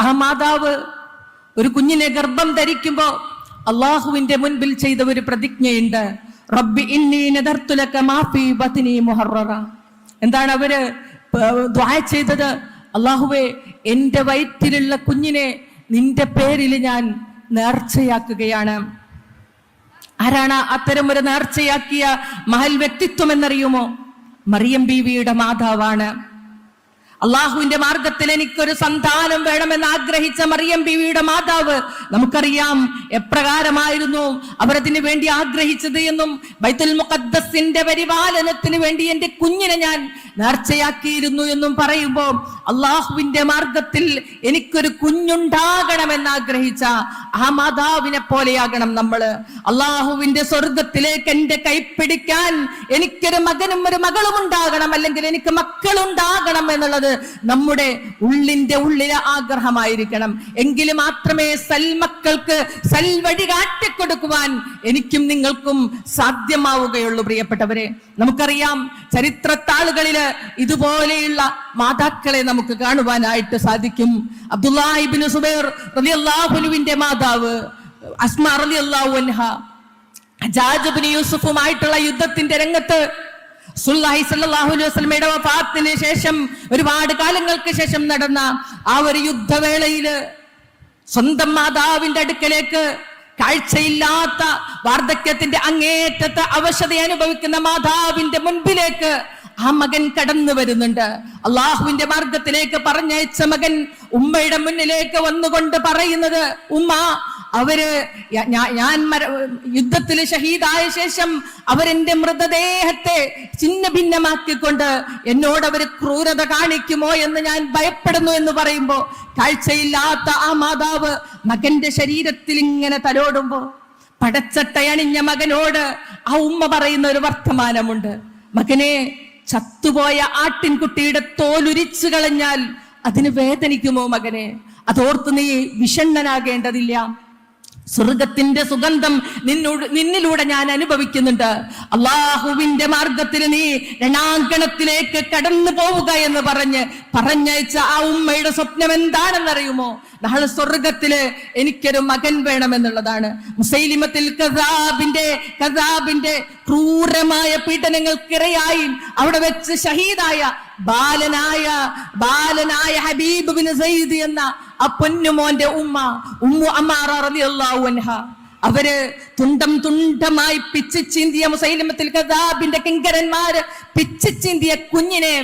ആ മാതാവ് ഒരു കുഞ്ഞിനെ ഗർഭം ധരിക്കുമ്പോ അള്ളാഹുവിന്റെ മുൻപിൽ ചെയ്ത ഒരു പ്രതിജ്ഞയുണ്ട്. റബ്ബി എന്താണ് അവർ ചെയ്തത്? അള്ളാഹുവെ എന്റെ വയറ്റിലുള്ള കുഞ്ഞിനെ നിന്റെ പേരിൽ ഞാൻ നേർച്ചയാക്കുകയാണ്. ആരാണ് അത്തരം ഒരു നേർച്ചയാക്കിയ മഹൽ വ്യക്തിത്വം എന്നറിയുമോ? മറിയം ബീവിയുടെ മാതാവാണ്. അള്ളാഹുവിന്റെ മാർഗത്തിൽ എനിക്കൊരു സന്താനം വേണമെന്ന് ആഗ്രഹിച്ച മറിയം ബിവിയുടെ മാതാവ് നമുക്കറിയാം എപ്രകാരമായിരുന്നു അവരതിനു വേണ്ടി ആഗ്രഹിച്ചത് എന്നും ബൈത്തുൽ മുഖദ്ദസിന്റെ പരിപാലനത്തിന് വേണ്ടി എന്റെ കുഞ്ഞിനെ ഞാൻ നേർച്ചയാക്കിയിരുന്നു എന്നും പറയുമ്പോൾ അള്ളാഹുവിന്റെ മാർഗത്തിൽ എനിക്കൊരു കുഞ്ഞുണ്ടാകണമെന്ന് ആഗ്രഹിച്ച ആ മാതാവിനെ പോലെയാകണം നമ്മൾ. അള്ളാഹുവിന്റെ സ്വർഗത്തിലേക്ക് എന്റെ കൈപ്പിടിക്കാൻ എനിക്കൊരു മകനും ഒരു മകളും ഉണ്ടാകണം അല്ലെങ്കിൽ എനിക്ക് മക്കളുണ്ടാകണം എന്നുള്ളത് നമ്മുടെ ഉള്ളിന്റെ ഉള്ളിലെ ആഗ്രഹമായിരിക്കണം. എങ്കിൽ മാത്രമേ സൽമക്കൾക്ക് സൽവഴി കാട്ടിക്കൊടുക്കുവാൻ എനിക്കും നിങ്ങൾക്കും സാധ്യമാവുകയുള്ളൂ പ്രിയപ്പെട്ടവരെ. നമുക്കറിയാം ചരിത്രത്താളുകളിൽ ഇതുപോലെയുള്ള മാതാക്കളെ നമുക്ക് കാണുവാനായിട്ട് സാധിക്കും. അബ്ദുല്ലാഹിബിന് സുബൈർ അള്ളാഹുലുവിന്റെ മാതാവ് അസ്മ റലി അൻഹ ജാജബിന് യൂസുഫുമായിട്ടുള്ള യുദ്ധത്തിന്റെ രംഗത്ത് സുല്ലാഹി സല്ലല്ലാഹു അലൈഹി വഫാത്തിന് ശേഷം ഒരുപാട് കാലങ്ങൾക്ക് ശേഷം നടന്ന ആ ഒരു യുദ്ധവേളയിൽ സ്വന്തം മാതാവിന്റെ അടുക്കലേക്ക് കാഴ്ചയില്ലാത്ത വാർദ്ധക്യത്തിന്റെ അങ്ങേറ്റത്തെ അവശത അനുഭവിക്കുന്ന മാതാവിന്റെ മുൻപിലേക്ക് ആ മകൻ കടന്നു വരുന്നുണ്ട്. അള്ളാഹുവിന്റെ മാർഗത്തിലേക്ക് പറഞ്ഞയച്ച മകൻ ഉമ്മയുടെ മുന്നിലേക്ക് വന്നുകൊണ്ട് പറയുന്നത് ഉമ്മ അവർ ഞാൻ യുദ്ധത്തിൽ ഷഹീദായ ശേഷം അവരെന്റെ മൃതദേഹത്തെ ചിന്ന ഭിന്നമാക്കിക്കൊണ്ട് എന്നോട് അവർ ക്രൂരത കാണിക്കുമോ എന്ന് ഞാൻ ഭയപ്പെടുന്നു എന്ന് പറയുമ്പോ കാഴ്ചയില്ലാത്ത ആ മാതാവ് മകന്റെ ശരീരത്തിൽ ഇങ്ങനെ തലോടുമ്പോ പടച്ചട്ടയണിഞ്ഞ മകനോട് ആ ഉമ്മ പറയുന്ന ഒരു വർത്തമാനമുണ്ട്. മകനെ ചത്തുപോയ ആട്ടിൻകുട്ടിയുടെ തോലുരിച്ചു കളഞ്ഞാൽ അതിന് വേദനിക്കുമോ മകനെ? അതോർത്ത് നീ വിഷണ്ണനാകേണ്ടതില്ല. സ്വർഗത്തിന്റെ സുഗന്ധം നിന്നോട് നിന്നിലൂടെ ഞാൻ അനുഭവിക്കുന്നുണ്ട്. അള്ളാഹുവിന്റെ മാർഗത്തിൽ നീ രണാങ്കണത്തിലേക്ക് കടന്നു പോവുക എന്ന് പറഞ്ഞ് പറഞ്ഞയച്ച ആ ഉമ്മയുടെ സ്വപ്നം എന്താണെന്നറിയുമോ? നാളെ സ്വർഗത്തിൽ എനിക്കൊരു മകൻ വേണമെന്നുള്ളതാണ്. മുസൈലിമത്തിൽ കസാബിന്റെ കസാബിന്റെ ക്രൂരമായ പീഡനങ്ങൾക്കിരയായി അവിടെ വെച്ച് ഷഹീദായ ബാലനായ ബാലനായ ഹബീബ് ബിൻ സയ്യിദ് എന്ന ആ പൊന്നുമോന്റെ ഉമ്മ ഉമ്മു അമ്മാറ റളിയല്ലാഹു അൻഹ. അവർ തുണ്ടം തുണ്ടമായി പിച്ചു ചീന്തിയ മുസൈലിമത്തിൽ കദാബിന്റെ കിങ്കരന്മാര് പിച്ചു കുഞ്ഞിനെ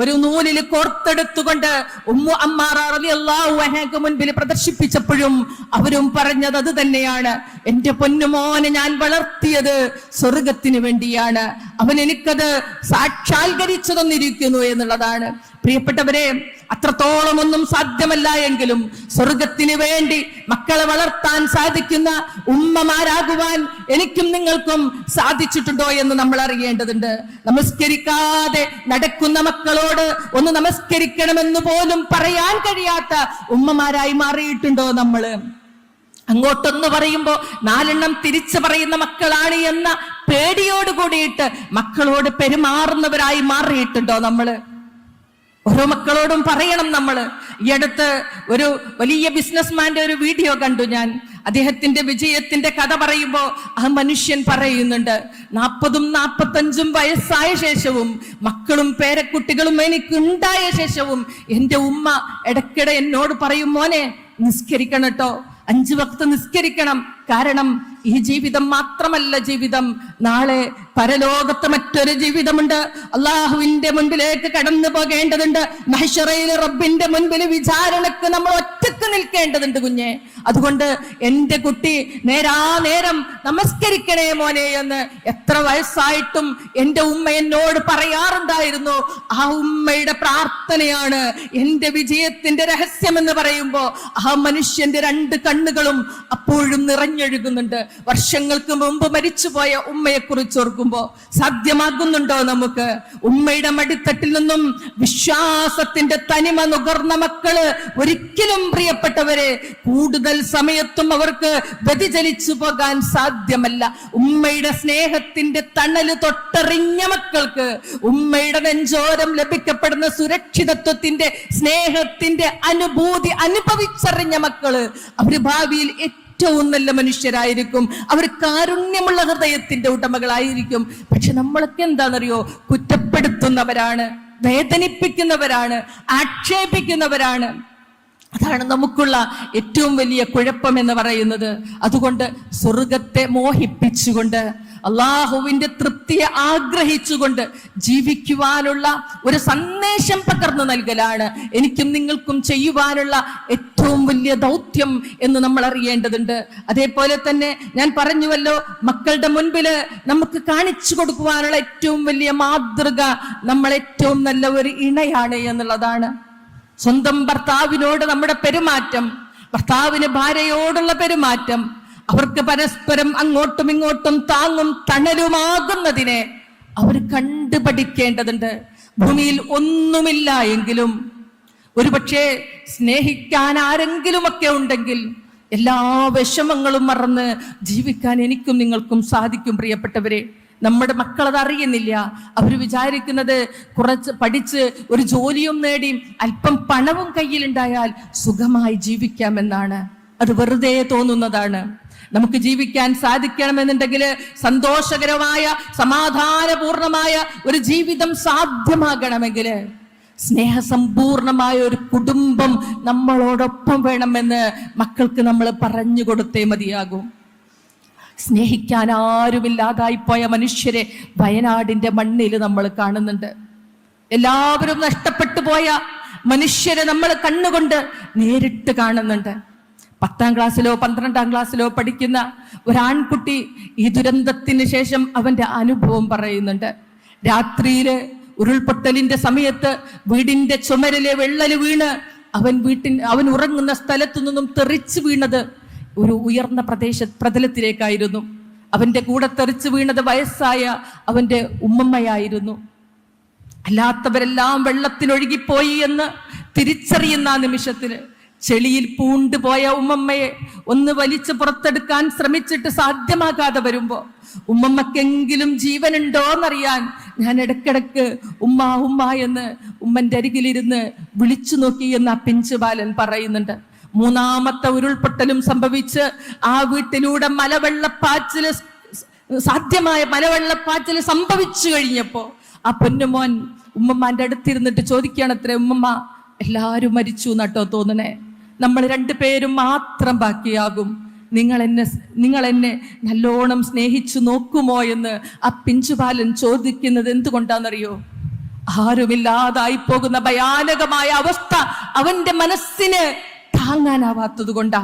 ഒരു നൂലിൽ കോർത്തെടുത്തുകൊണ്ട് ഉമ്മു അമ്മാറ റളിയല്ലാഹു അൻഹയ്ക്ക് മുൻപിൽ പ്രദർശിപ്പിച്ചപ്പോഴും അവരും പറഞ്ഞത് അത് തന്നെയാണ്. എന്റെ പൊന്നുമോനെ ഞാൻ വളർത്തിയത് സ്വർഗത്തിന് വേണ്ടിയാണ്. അവൻ എനിക്കത് സാക്ഷാത്കരിച്ചു തന്നിരിക്കുന്നു എന്നുള്ളതാണ്. പ്രിയപ്പെട്ടവരെ അത്രത്തോളം ഒന്നും സാധ്യമല്ല എങ്കിലും സ്വർഗത്തിന് വേണ്ടി മക്കളെ വളർത്താൻ സാധിക്കുന്ന ഉമ്മമാരാകുവാൻ എനിക്കും നിങ്ങൾക്കും സാധിച്ചിട്ടുണ്ടോ എന്ന് നമ്മൾ അറിയേണ്ടതുണ്ട്. നമസ്കരിക്കാതെ നടക്കുന്ന മക്കളോട് ഒന്ന് നമസ്കരിക്കണമെന്ന് പോലും പറയാൻ കഴിയാത്ത ഉമ്മമാരായി മാറിയിട്ടുണ്ടോ നമ്മൾ അങ്ങോട്ടൊന്ന് പറയുമ്പോ നാലെണ്ണം തിരിച്ചു പറയുന്ന മക്കളാണ് എന്ന പേടിയോട് കൂടിയിട്ട് മക്കളോട് പെരുമാറുന്നവരായി മാറിയിട്ടുണ്ടോ നമ്മൾ ഓരോ മക്കളോടും പറയണം നമ്മൾ ഈ അടുത്ത് ഒരു വലിയ ബിസിനസ്മാന്റെ ഒരു വീഡിയോ കണ്ടു ഞാൻ. അദ്ദേഹത്തിന്റെ വിജയത്തിന്റെ കഥ പറയുമ്പോൾ ആ മനുഷ്യൻ പറയുന്നുണ്ട് നാൽപ്പതും നാൽപ്പത്തഞ്ചും വയസ്സായ ശേഷവും മക്കളും പേരക്കുട്ടികളും എനിക്ക് ഉണ്ടായ ശേഷവും എന്റെ ഉമ്മ ഇടയ്ക്കിടെ എന്നോട് പറയും മോനെ നിസ്കരിക്കണം കേട്ടോ. അഞ്ചു വക്ത് നിസ്കരിക്കണം. കാരണം ഈ ജീവിതം മാത്രമല്ല ജീവിതം. നാളെ പരലോകത്ത് മറ്റൊരു ജീവിതമുണ്ട്. അള്ളാഹുവിന്റെ മുൻപിലേക്ക് കടന്നു പോകേണ്ടതുണ്ട്. മഹിഷറയിൽ റബ്ബിന്റെ മുൻപിൽ വിചാരണക്ക് നമ്മൾ ഒറ്റയ്ക്ക് നിൽക്കേണ്ടതുണ്ട് കുഞ്ഞെ. അതുകൊണ്ട് എന്റെ കുട്ടി നേരാ നേരം നമസ്കരിക്കണേ മോനെ എന്ന് എത്ര വയസ്സായിട്ടും എന്റെ ഉമ്മ എന്നോട് പറയാറുണ്ടായിരുന്നു. ആ ഉമ്മയുടെ പ്രാർത്ഥനയാണ് എന്റെ വിജയത്തിന്റെ രഹസ്യം എന്ന് പറയുമ്പോ ആ മനുഷ്യന്റെ രണ്ട് കണ്ണുകളും അപ്പോഴും നിറഞ്ഞൊഴുകുന്നുണ്ട്. വർഷങ്ങൾക്ക് മുമ്പ് മരിച്ചുപോയ ഉമ്മയെ കുറിച്ച് ഓർക്കുമ്പോൾ നോക്കുമ്പോ സാധ്യമാകുന്നുണ്ടോ നമുക്ക്? ഉമ്മയുടെ മടിത്തട്ടിൽ നിന്നും വിശ്വാസത്തിന്റെ തനിമ നുകർന്ന മക്കൾ ഒരിക്കലും പ്രിയപ്പെട്ടവരെ കൂടുതൽ സമയത്തും അവർക്ക് വ്യതിചലിച്ചു പോകാൻ സാധ്യമല്ല. ഉമ്മയുടെ സ്നേഹത്തിന്റെ തണൽ തൊട്ടറിഞ്ഞ മക്കൾക്ക് ഉമ്മയുടെ നെഞ്ചോരം ലഭിക്കപ്പെടുന്ന സുരക്ഷിതത്വത്തിന്റെ സ്നേഹത്തിന്റെ അനുഭൂതി അനുഭവിച്ചറിഞ്ഞ മക്കൾ അവർ ഭാവിയിൽ ഏറ്റവും നല്ല മനുഷ്യരായിരിക്കും. അവർ കാരുണ്യമുള്ള ഹൃദയത്തിന്റെ ഉടമകളായിരിക്കും. പക്ഷെ നമ്മളൊക്കെ എന്താണെന്നറിയോ? കുറ്റപ്പെടുത്തുന്നവരാണ് വേദനിപ്പിക്കുന്നവരാണ് ആക്ഷേപിക്കുന്നവരാണ്. അതാണ് നമുക്കുള്ള ഏറ്റവും വലിയ കുഴപ്പം എന്ന് പറയുന്നത്. അതുകൊണ്ട് സ്വർഗത്തെ മോഹിപ്പിച്ചുകൊണ്ട് അള്ളാഹുവിന്റെ തൃപ്തിയെ ആഗ്രഹിച്ചുകൊണ്ട് ജീവിക്കുവാനുള്ള ഒരു സന്ദേശം പകർന്നു നൽകലാണ്. എനിക്കും നിങ്ങൾക്കും ചെയ്യുവാനുള്ള ഏറ്റവും വലിയ ദൗത്യം എന്ന് നമ്മൾ അറിയേണ്ടതുണ്ട്. അതേപോലെ തന്നെ ഞാൻ പറഞ്ഞുവല്ലോ മക്കളുടെ മുൻപിൽ നമുക്ക് കാണിച്ചു കൊടുക്കുവാനുള്ള ഏറ്റവും വലിയ മാതൃക നമ്മൾ ഏറ്റവും നല്ല ഒരു ഇണയാണ് എന്നുള്ളതാണ്. സ്വന്തം ഭർത്താവിനോട് നമ്മുടെ പെരുമാറ്റം ഭർത്താവിന് ഭാര്യയോടുള്ള പെരുമാറ്റം അവർക്ക് പരസ്പരം അങ്ങോട്ടും ഇങ്ങോട്ടും താങ്ങും തണലുമാകുന്നതിനെ അവർ കണ്ടുപഠിക്കേണ്ടതുണ്ട്. ഭൂമിയിൽ ഒന്നുമില്ല എങ്കിലും ഒരുപക്ഷെ സ്നേഹിക്കാൻ ആരെങ്കിലുമൊക്കെ ഉണ്ടെങ്കിൽ എല്ലാ വിഷമങ്ങളും മറന്ന് ജീവിക്കാൻ എനിക്കും നിങ്ങൾക്കും സാധിക്കും പ്രിയപ്പെട്ടവരെ. നമ്മുടെ മക്കൾ അത് അറിയുന്നില്ല. അവർ വിചാരിക്കുന്നത് കുറച്ച് പഠിച്ച് ഒരു ജോലിയും നേടി അല്പം പണവും കയ്യിലുണ്ടായാൽ സുഖമായി ജീവിക്കാമെന്നാണ്. അത് വെറുതെ തോന്നുന്നതാണ്. നമുക്ക് ജീവിക്കാൻ സാധിക്കണമെന്നുണ്ടെങ്കിൽ സന്തോഷകരമായ സമാധാനപൂർണമായ ഒരു ജീവിതം സാധ്യമാകണമെങ്കിൽ സ്നേഹസമ്പൂർണമായ ഒരു കുടുംബം നമ്മളോടൊപ്പം വേണമെന്ന് മക്കൾക്ക് നമ്മൾ പറഞ്ഞു കൊടുത്തേ മതിയാകും. സ്നേഹിക്കാൻ ആരുമില്ലാതായിപ്പോയ മനുഷ്യരെ വയനാടിന്റെ മണ്ണിൽ നമ്മൾ കാണുന്നുണ്ട്. എല്ലാവരും നഷ്ടപ്പെട്ടു പോയ മനുഷ്യരെ നമ്മൾ കണ്ണുകൊണ്ട് നേരിട്ട് കാണുന്നുണ്ട്. പത്താം ക്ലാസ്സിലോ പന്ത്രണ്ടാം ക്ലാസ്സിലോ പഠിക്കുന്ന ഒരാൺകുട്ടി ഈ ദുരന്തത്തിന് ശേഷം അവന്റെ അനുഭവം പറയുന്നുണ്ട്. രാത്രിയിൽ ഉരുൾപൊട്ടലിന്റെ സമയത്ത് വീടിന്റെ ചുമരിലെ വെള്ളൽ വീണ് അവൻ വീട്ടിൻ അവൻ ഉറങ്ങുന്ന സ്ഥലത്തു നിന്നും തെറിച്ചു വീണത് ഒരു ഉയർന്ന പ്രദേശ പ്രതലത്തിലേക്കായിരുന്നു. അവന്റെ കൂടെ തെറിച്ചു വീണത് വയസ്സായ അവന്റെ ഉമ്മമ്മയായിരുന്നു. അല്ലാത്തവരെല്ലാം വെള്ളത്തിനൊഴുകിപ്പോയി എന്ന് തിരിച്ചറിയുന്ന ആ നിമിഷത്തിന് ചെളിയിൽ പൂണ്ടുപോയ ഉമ്മമ്മയെ ഒന്ന് വലിച്ചു പുറത്തെടുക്കാൻ ശ്രമിച്ചിട്ട് സാധ്യമാകാതെ വരുമ്പോ ഉമ്മമ്മക്കെങ്കിലും ജീവനുണ്ടോ എന്നറിയാൻ ഞാൻ ഇടക്കിടക്ക് ഉമ്മ ഉമ്മ എന്ന് ഉമ്മന്റെ അരികിലിരുന്ന് വിളിച്ചു നോക്കി എന്ന് ആ പിഞ്ചു ബാലൻ പറയുന്നുണ്ട്. മൂന്നാമത്തെ ഉരുൾപൊട്ടലും സംഭവിച്ച് ആ വീട്ടിലൂടെ മലവെള്ളപ്പാച്ചിൽ സാധ്യമായ മലവെള്ളപ്പാച്ചിൽ സംഭവിച്ചു കഴിഞ്ഞപ്പോ ആ പൊന്നുമോൻ ഉമ്മമ്മാന്റെ അടുത്തിരുന്നിട്ട് ചോദിക്കുകയാണ് അത്ര ഉമ്മമ്മ എല്ലാരും മരിച്ചു നട്ടോ തോന്നണേ. നമ്മൾ രണ്ടുപേരും മാത്രം ബാക്കിയാകും. നിങ്ങൾ എന്നെ നിങ്ങൾ എന്നെ നല്ലോണം സ്നേഹിച്ചു നോക്കുമോ എന്ന് ആ പിഞ്ചുപാലൻ ചോദിക്കുന്നത് എന്തുകൊണ്ടാണെന്നറിയോ ആരുമില്ലാതായി പോകുന്ന ഭയാനകമായ അവസ്ഥ അവന്റെ മനസ്സിന് താങ്ങാനാവാത്തത് കൊണ്ടാ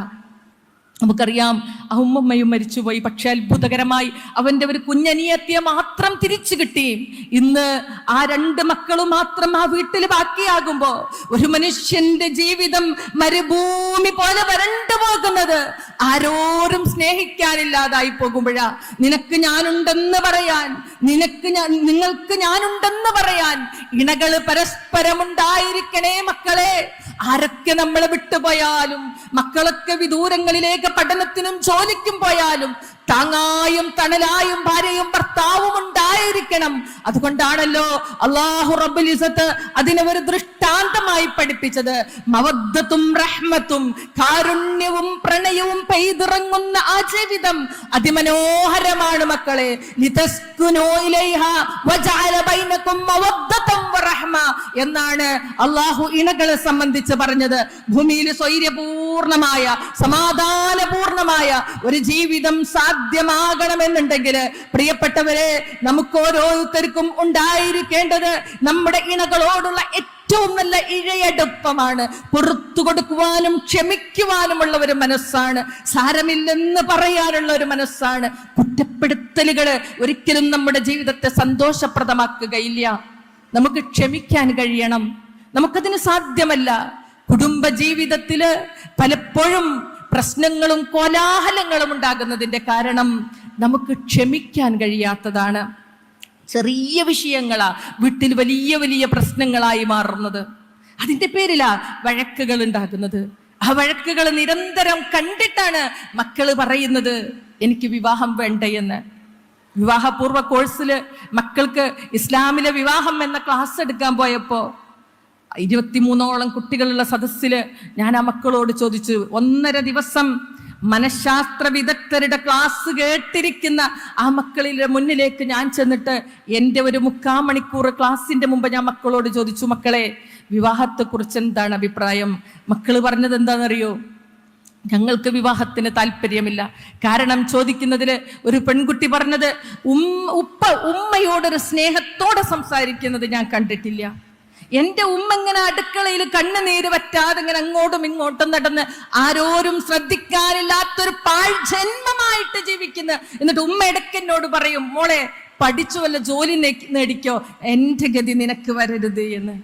നമുക്കറിയാം ആ ഉമ്മമ്മയും മരിച്ചുപോയി. പക്ഷെ അത്ഭുതകരമായി അവന്റെ ഒരു കുഞ്ഞനിയത്തിയെ മാത്രം തിരിച്ചു കിട്ടി. ഇന്ന് ആ രണ്ട് മക്കളും മാത്രം ആ വീട്ടിൽ ബാക്കിയാകുമ്പോ ഒരു മനുഷ്യന്റെ ജീവിതം മരുഭൂമി പോലെ വരണ്ടു പോകുന്നത് ആരോരും സ്നേഹിക്കാനില്ലാതായി പോകുമ്പോഴാ. നിനക്ക് ഞാനുണ്ടെന്ന് പറയാൻ നിനക്ക് ഞാൻ നിങ്ങൾക്ക് ഞാനുണ്ടെന്ന് പറയാൻ ഇണകൾ പരസ്പരമുണ്ടായിരിക്കണേ മക്കളെ. ആരൊക്കെ നമ്മളെ വിട്ടുപോയാലും മക്കളൊക്കെ വിദൂരങ്ങളിലേക്ക് പഠനത്തിനും ജോലിക്കും പോയാലും താങ്ങായും തണലായും ഭാര്യയും ഭർത്താവും ഉണ്ടായിരിക്കണം. അതുകൊണ്ടാണല്ലോ അള്ളാഹു റബ്ബുൽ ഇസത്ത് അതിനെ ഒരു ദൃഷ്ടാന്തമായി പഠിപ്പിച്ചത്. മവദ്ദത്തും റഹ്മത്തും കാരുണ്യവും പ്രണയവും പെയ്തിറങ്ങുന്ന ആ ജീവിതം അതിമനോഹരമാണ് മക്കളെ. എന്നാണ് അള്ളാഹു ഇണകളെ സംബന്ധിച്ച് പറഞ്ഞത്. ഭൂമിയിൽ സ്വൈര്യപൂർണമായ സമാധാനപൂർണമായ ഒരു ജീവിതം സാധ്യമാകണമെന്നുണ്ടെങ്കിൽ പ്രിയപ്പെട്ടവരെ നമുക്ക് ഓരോരുത്തർക്കും ഉണ്ടായിരിക്കേണ്ടത് നമ്മുടെ ഇണകളോടുള്ള ഏറ്റവും നല്ല ഇഴയടുപ്പമാണ്. പുറത്തു കൊടുക്കുവാനും ക്ഷമിക്കുവാനുമുള്ള ഒരു മനസ്സാണ്. സാരമില്ലെന്ന് പറയാനുള്ള ഒരു മനസ്സാണ്. കുറ്റപ്പെടുത്തലുകൾ ഒരിക്കലും നമ്മുടെ ജീവിതത്തെ സന്തോഷപ്രദമാക്കുകയില്ല. നമുക്ക് ക്ഷമിക്കാൻ കഴിയണം. നമുക്കതിന് സാധ്യമല്ല. കുടുംബ ജീവിതത്തിൽ പലപ്പോഴും പ്രശ്നങ്ങളും കോലാഹലങ്ങളും ഉണ്ടാകുന്നതിന്റെ കാരണം നമുക്ക് ക്ഷമിക്കാൻ കഴിയാത്തതാണ്. ചെറിയ വിഷയങ്ങളാ വീട്ടിൽ വലിയ വലിയ പ്രശ്നങ്ങളായി മാറുന്നത്. അതിന്റെ പേരിലാ വഴക്കുകൾ ഉണ്ടാകുന്നത്. ആ വഴക്കുകൾ നിരന്തരം കണ്ടിട്ടാണ് മക്കൾ പറയുന്നത് എനിക്ക് വിവാഹം വേണ്ടയെന്ന് വിവാഹപൂർവ കോഴ്സിൽ മക്കൾക്ക് ഇസ്ലാമിലെ വിവാഹം എന്ന ക്ലാസ് എടുക്കാൻ പോയപ്പോ ഇരുപത്തിമൂന്നോളം കുട്ടികളുള്ള സദസ്സിൽ ഞാൻ ആ മക്കളോട് ചോദിച്ചു ഒന്നര ദിവസം മനഃശാസ്ത്ര വിദഗ്ധരുടെ ക്ലാസ് കേട്ടിരിക്കുന്ന ആ മക്കളിലെ മുന്നിലേക്ക് ഞാൻ ചെന്നിട്ട് എന്റെ ഒരു മുക്കാ മണിക്കൂർ ക്ലാസ്സിന്റെ മുമ്പ് ഞാൻ മക്കളോട് ചോദിച്ചു മക്കളെ വിവാഹത്തെക്കുറിച്ച് എന്താണ് അഭിപ്രായം? മക്കൾ പറഞ്ഞത് എന്താണെന്നറിയോ? ഞങ്ങൾക്ക് വിവാഹത്തിന് താല്പര്യമില്ല. കാരണം ചോദിക്കുന്നതിൽ ഒരു പെൺകുട്ടി പറഞ്ഞത് ഉമ്മ ഉപ്പ ഉമ്മയോടൊരു സ്നേഹത്തോടെ സംസാരിക്കുന്നത് ഞാൻ കണ്ടിട്ടില്ല. എന്റെ ഉമ്മ ഇങ്ങനെ അടുക്കളയിൽ കണ്ണുനീര് പറ്റാതെ ഇങ്ങനെ അങ്ങോട്ടും ഇങ്ങോട്ടും നടന്ന് ആരോരും ശ്രദ്ധിക്കാനില്ലാത്തൊരു പാഴ് ജന്മമായിട്ട് ജീവിക്കുന്ന. എന്നിട്ട് ഉമ്മ ഇടയ്ക്ക് പറയും മോളെ പഠിച്ചു വല്ല ജോലി നേടിക്കോ? എന്റെ ഗതി നിനക്ക് വരരുത് എന്ന്.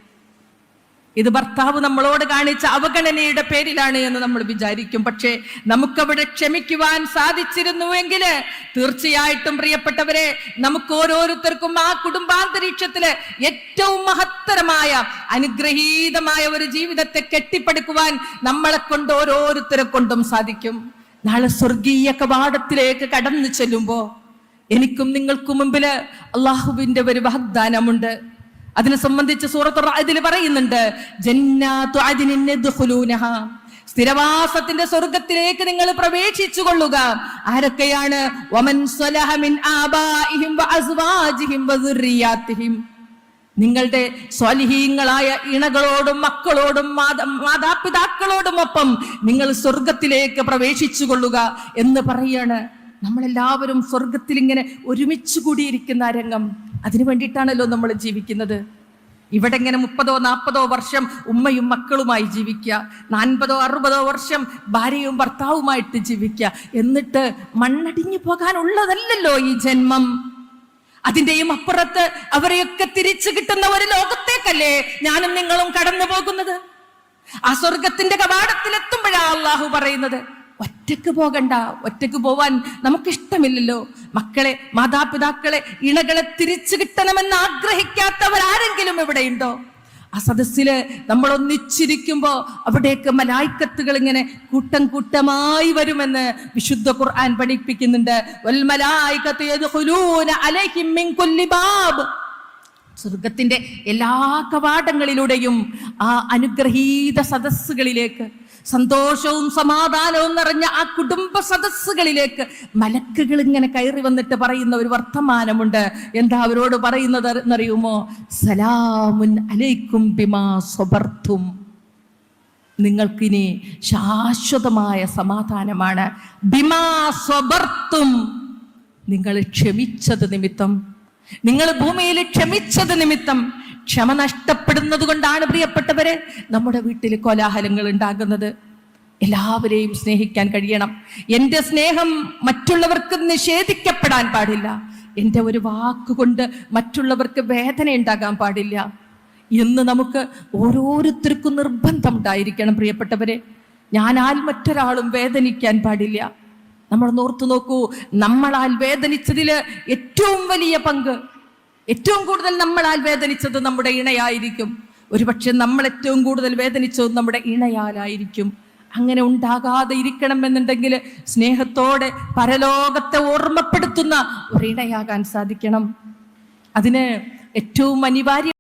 ഇത് ഭർത്താവ് നമ്മളോട് കാണിച്ച അവഗണനയുടെ പേരിലാണ് എന്ന് നമ്മൾ വിചാരിക്കും. പക്ഷേ നമുക്കവിടെ ക്ഷമിക്കുവാൻ സാധിച്ചിരുന്നുവെങ്കിൽ തീർച്ചയായിട്ടും പ്രിയപ്പെട്ടവരെ നമുക്ക് ഓരോരുത്തർക്കും ആ കുടുംബാന്തരീക്ഷത്തിൽ ഏറ്റവും മഹത്തരമായ അനുഗ്രഹീതമായ ഒരു ജീവിതത്തെ കെട്ടിപ്പടുക്കുവാൻ നമ്മളെ കൊണ്ട് ഓരോരുത്തരെ കൊണ്ടും സാധിക്കും. നാളെ സ്വർഗീയ കവാടത്തിലേക്ക് കടന്നു ചെല്ലുമ്പോ എനിക്കും നിങ്ങൾക്കും മുമ്പിൽ അള്ളാഹുവിന്റെ ഒരു വാഗ്ദാനമുണ്ട്. അതിനെ സംബന്ധിച്ച് സൂറത്ത് ഇതിൽ പറയുന്നുണ്ട്. സ്ഥിരവാസത്തിന്റെ സ്വർഗത്തിലേക്ക് നിങ്ങൾ പ്രവേശിച്ചു കൊള്ളുക ആരൊക്കെയാണ് നിങ്ങളുടെ സ്വലിഹീങ്ങളായ ഇണകളോടും മക്കളോടും മാതാപിതാക്കളോടും ഒപ്പം നിങ്ങൾ സ്വർഗത്തിലേക്ക് പ്രവേശിച്ചു കൊള്ളുക എന്ന് പറയാണ്. നമ്മളെല്ലാവരും സ്വർഗത്തിൽ ഇങ്ങനെ ഒരുമിച്ച് കൂടിയിരിക്കുന്ന രംഗം. അതിനു വേണ്ടിയിട്ടാണല്ലോ നമ്മൾ ജീവിക്കുന്നത്. ഇവിടെ ഇങ്ങനെ മുപ്പതോ നാൽപ്പതോ വർഷം ഉമ്മയും മക്കളുമായി ജീവിക്കുക. നാൻപതോ അറുപതോ വർഷം ഭാര്യയും ഭർത്താവുമായിട്ട് ജീവിക്കുക. എന്നിട്ട് മണ്ണടിഞ്ഞു പോകാനുള്ളതല്ലല്ലോ ഈ ജന്മം. അതിന്റെയും അപ്പുറത്ത് അവരെയൊക്കെ തിരിച്ചു കിട്ടുന്ന ഒരു ലോകത്തേക്കല്ലേ ഞാനും നിങ്ങളും കടന്നു പോകുന്നത് ആ സ്വർഗത്തിന്റെ കവാടത്തിലെത്തുമ്പോഴാ അള്ളാഹു പറയുന്നത്. ഒറ്റയ്ക്ക് പോകണ്ട ഒറ്റയ്ക്ക് പോവാൻ നമുക്കിഷ്ടമില്ലല്ലോ. മക്കളെ മാതാപിതാക്കളെ ഇണകളെ തിരിച്ചു കിട്ടണമെന്ന് ആഗ്രഹിക്കാത്തവരാരെങ്കിലും എവിടെയുണ്ടോ ആ സദസ്സിൽ നമ്മൾ ഒന്നിച്ചിരിക്കുമ്പോ അവിടേക്ക് മലായിക്കത്തുകൾ ഇങ്ങനെ കൂട്ടം കൂട്ടമായി വരുമെന്ന് വിശുദ്ധ ഖുർആൻ പഠിപ്പിക്കുന്നുണ്ട്. സ്വർഗത്തിന്റെ എല്ലാ കവാടങ്ങളിലൂടെയും ആ അനുഗ്രഹീത സദസ്സുകളിലേക്ക് സന്തോഷവും സമാധാനവും നിറഞ്ഞ ആ കുടുംബ സദസ്സുകളിലേക്ക് മലക്കുകൾ ഇങ്ങനെ കയറി വന്നിട്ട് പറയുന്ന ഒരു വർത്തമാനമുണ്ട്. എന്താ അവരോട് പറയുന്നത് എന്നറിയുമോ? സലാമുൻ അലൈക്കും ബിമാ സ്വബർത്തും. നിങ്ങൾക്കിനി ശാശ്വതമായ സമാധാനമാണ്. ബിമാ സ്വബർത്തും. നിങ്ങൾ ക്ഷമിച്ചത് നിമിത്തം. നിങ്ങൾ ഭൂമിയിൽ ക്ഷമിച്ചത് നിമിത്തം ക്ഷമ നഷ്ടപ്പെടുന്നത് കൊണ്ടാണ് പ്രിയപ്പെട്ടവരെ നമ്മുടെ വീട്ടിൽ കോലാഹലങ്ങൾ ഉണ്ടാകുന്നത്. എല്ലാവരെയും സ്നേഹിക്കാൻ കഴിയണം. എന്റെ സ്നേഹം മറ്റുള്ളവർക്ക് നിഷേധിക്കപ്പെടാൻ പാടില്ല. എന്റെ ഒരു വാക്കുകൊണ്ട് മറ്റുള്ളവർക്ക് വേദന ഉണ്ടാകാൻ പാടില്ല. എന്ന് നമുക്ക് ഓരോരുത്തർക്കും നിർബന്ധം ഉണ്ടായിരിക്കണം പ്രിയപ്പെട്ടവരെ. ഞാനാൽ മറ്റൊരാളും വേദനിക്കാൻ പാടില്ല. നമ്മൾ നോർത്തു നോക്കൂ. നമ്മളാൽ വേദനിച്ചതിൽ ഏറ്റവും വലിയ പങ്ക് ഏറ്റവും കൂടുതൽ നമ്മളാൽ വേദനിച്ചത് നമ്മുടെ ഇണയായിരിക്കും. ഒരുപക്ഷെ നമ്മൾ ഏറ്റവും കൂടുതൽ വേദനിച്ചത് നമ്മുടെ ഇണയാലായിരിക്കും. അങ്ങനെ ഉണ്ടാകാതെ ഇരിക്കണം എന്നുണ്ടെങ്കിൽ സ്നേഹത്തോടെ പരലോകത്തെ ഓർമ്മപ്പെടുത്തുന്ന ഒരു ഇണയാകാൻ സാധിക്കണം. അതിന് ഏറ്റവും അനിവാര്യ